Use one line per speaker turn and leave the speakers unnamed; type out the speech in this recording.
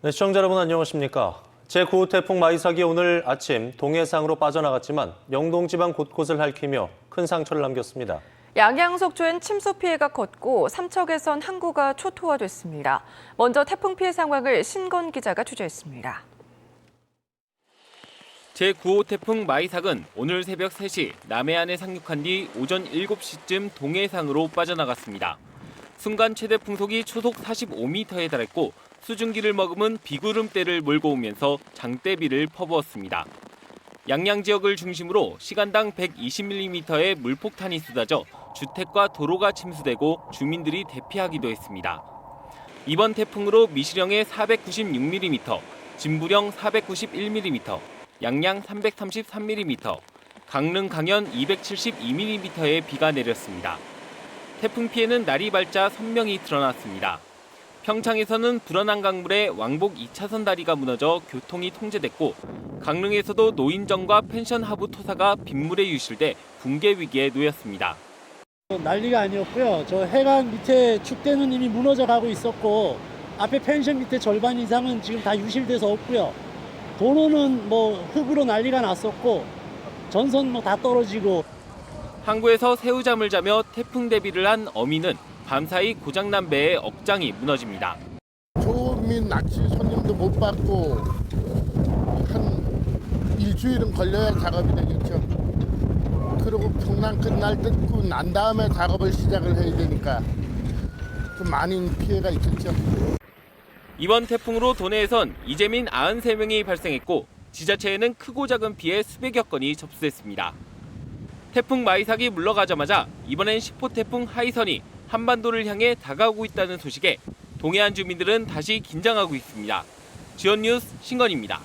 네, 시청자 여러분 안녕하십니까? 제9호 태풍 마이삭이 오늘 아침 동해상으로 빠져나갔지만 영동 지방 곳곳을 핥히며 큰 상처를 남겼습니다.
양양 속초엔 침수 피해가 컸고 삼척에선 항구가 초토화됐습니다. 먼저 태풍 피해 상황을 신건 기자가 취재했습니다.
제9호 태풍 마이삭은 오늘 새벽 3시 남해안에 상륙한 뒤 오전 7시쯤 동해상으로 빠져나갔습니다. 순간 최대 풍속이 초속 45m에 달했고 수증기를 머금은 비구름대를 몰고 오면서 장대비를 퍼부었습니다. 양양 지역을 중심으로 시간당 120mm의 물폭탄이 쏟아져 주택과 도로가 침수되고 주민들이 대피하기도 했습니다. 이번 태풍으로 미시령에 496mm, 진부령 491mm, 양양 333mm, 강릉 강연 272mm의 비가 내렸습니다. 태풍 피해는 날이 밝자 선명히 드러났습니다. 평창에서는 불어난 강물에 왕복 2차선 다리가 무너져 교통이 통제됐고 강릉에서도 노인정과 펜션 하부 토사가 빗물에 유실돼 붕괴 위기에 놓였습니다.
난리가 아니었고요. 저 해관 밑에 축대는 이미 무너져 가고 있었고 앞에 펜션 밑에 절반 이상은 지금 다 유실돼서 없고요. 도로는 뭐 흙으로 난리가 났었고 전선 뭐 다 떨어지고
항구에서 새우잠을 자며 태풍 대비를 한 어민은 밤사이 고장난 배의 억장이 무너집니다.
조민 낚시 손님도 못 받고 한 일주일은 걸려야 작업이 되겠죠. 그리고 풍랑 끝날 뜯고 난 다음에 작업을 시작을 해야 되니까 좀 많은 피해가 있겠죠.
이번 태풍으로 도내에선 이재민 93명이 발생했고 지자체에는 크고 작은 피해 수백여 건이 접수됐습니다. 태풍 마이삭이 물러가자마자 이번엔 10호 태풍 하이선이 한반도를 향해 다가오고 있다는 소식에 동해안 주민들은 다시 긴장하고 있습니다. 지원 뉴스 신건입니다.